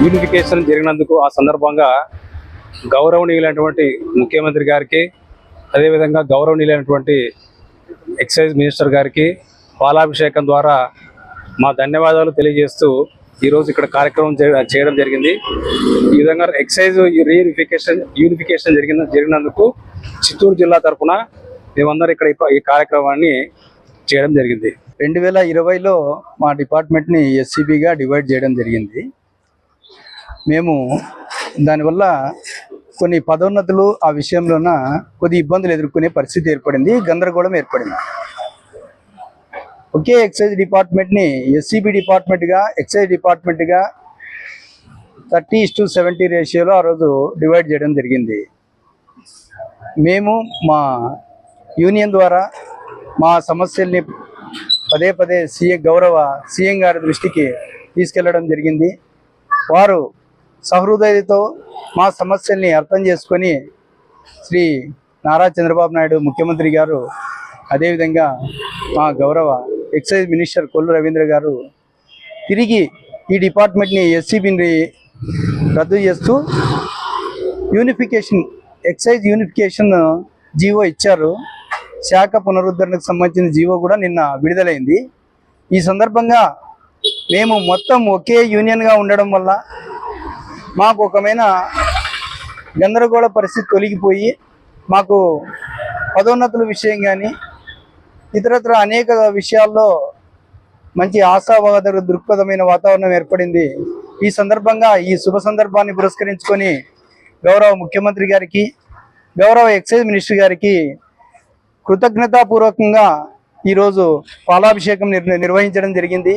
Unification జరిగినందుకు ఆ సందర్భంగా గౌరవనీయులైనటువంటి ముఖ్యమంత్రి గారికి అదేవిధంగా గౌరవనీయులైనటువంటి ఎక్సైజ్ మినిస్టర్ గారికి పాలాభిషేకం ద్వారా మా ధన్యవాదాలు తెలియజేస్తూ ఈరోజు ఇక్కడ కార్యక్రమం చే- చేయడం జరిగింది. ఈ విధంగా ఎక్సైజ్ రీయూనిఫికేషన్ యూనిఫికేషన్ జరిగిన జరిగినందుకు చిత్తూరు జిల్లా తరఫున మేమందరం ఇక్కడ ఈ ఈ కార్యక్రమాన్ని చేయడం జరిగింది. రెండు వేల ఇరవైలో మా డిపార్ట్మెంట్ని ఎస్సీబీగా డివైడ్ చేయడం జరిగింది. మేము దానివల్ల కొన్ని పదోన్నతులు ఆ విషయంలోన కొద్ది ఇబ్బందులు ఎదుర్కొనే పరిస్థితి ఏర్పడింది గందరగోళం ఏర్పడింది. ఒకే ఎక్సైజ్ డిపార్ట్మెంట్ని ఎస్సీబీ డిపార్ట్మెంట్గా ఎక్సైజ్ డిపార్ట్మెంట్గా థర్టీ టు సెవెంటీ రేషియోలో ఆ రోజు డివైడ్ చేయడం జరిగింది. మేము మా యూనియన్ ద్వారా మా సమస్యల్ని పదే పదే సీఎం గౌరవ సీఎం గారి దృష్టికి తీసుకెళ్ళడం జరిగింది. వారు సహృదయతో మా సమస్యల్ని అర్థం చేసుకొని శ్రీ నారా చంద్రబాబు నాయుడు ముఖ్యమంత్రి గారు అదేవిధంగా మా గౌరవ ఎక్సైజ్ మినిస్టర్ కొల్లు రవీంద్ర గారు తిరిగి ఈ డిపార్ట్మెంట్ని ఎస్సీబీని రద్దు చేస్తూ యూనిఫికేషన్ ఎక్సైజ్ యూనిఫికేషన్ జీవో ఇచ్చారు. శాఖ పునరుద్ధరణకు సంబంధించిన జీవో కూడా నిన్న విడుదలైంది. ఈ సందర్భంగా మేము మొత్తం ఒకే యూనియన్గా ఉండడం వల్ల మాకు ఒకమైన గందరగోళ పరిస్థితి తొలగిపోయి మాకు పదోన్నతుల విషయం కానీ ఇతరత్ర అనేక విషయాల్లో మంచి ఆశావాద దృక్పథమైన వాతావరణం ఏర్పడింది. ఈ సందర్భంగా ఈ శుభ సందర్భాన్ని పురస్కరించుకొని గౌరవ ముఖ్యమంత్రి గారికి గౌరవ ఎక్సైజ్ మినిస్టర్ గారికి కృతజ్ఞతాపూర్వకంగా ఈరోజు పాలాభిషేకం నిర్ నిర్వహించడం జరిగింది.